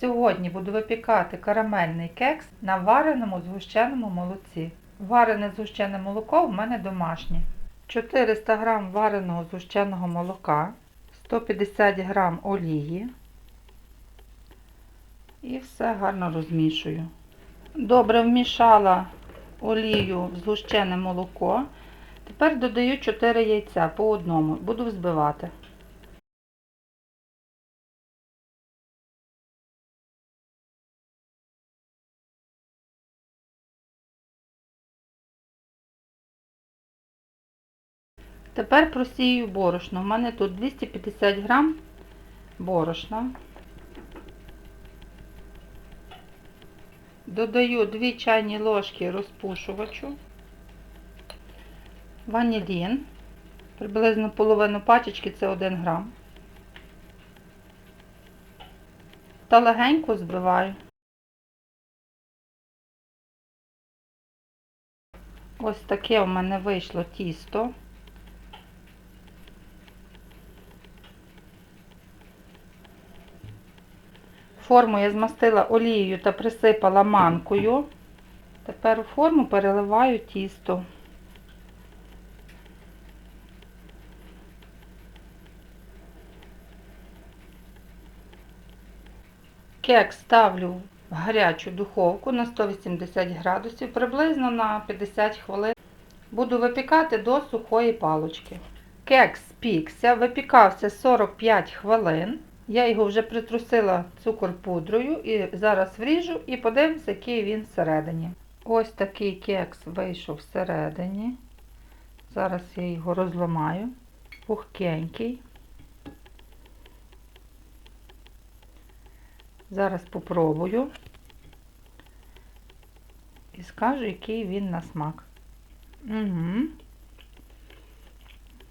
Сьогодні буду випікати карамельний кекс на вареному згущеному молоці. Варене згущене молоко в мене домашнє. 400 г вареного згущеного молока, 150 г олії. І все гарно розмішую. Добре вмішала олію в згущене молоко. Тепер додаю 4 яйця по одному. Буду взбивати. Тепер просію борошно. У мене тут 250 грам борошна. Додаю 2 чайні ложки розпушувачу, ванілін, приблизно половину пачечки це 1 грам. Та легенько збиваю. Ось таке у мене вийшло тісто. Форму я змастила олією та присипала манкою. Тепер у форму переливаю тісто. Кек ставлю в гарячу духовку на 180 градусів, приблизно на 50 хвилин. Буду випікати до сухої палочки. Кек спікся, випікався 45 хвилин. Я його вже притрусила цукор-пудрою і зараз вріжу і подивимося, який він всередині. Ось такий кекс вийшов всередині. Зараз я його розламаю. Пухкенький. Зараз попробую і скажу, який він на смак. Угу.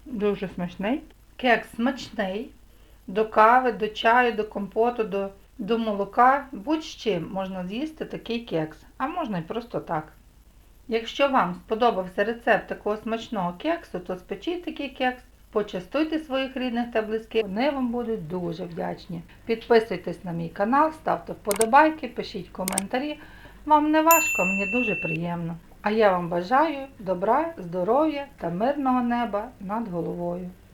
Дуже смачний. Кекс смачний. До кави, до чаю, до компоту, до, до молока, будь-з чим можна з'їсти такий кекс, а можна і просто так. Якщо вам сподобався рецепт такого смачного кексу, то спечіть такий кекс, почастуйте своїх рідних та близьких, вони вам будуть дуже вдячні. Підписуйтесь на мій канал, ставте вподобайки, пишіть коментарі. Вам не важко, мені дуже приємно. А я вам бажаю добра, здоров'я та мирного неба над головою.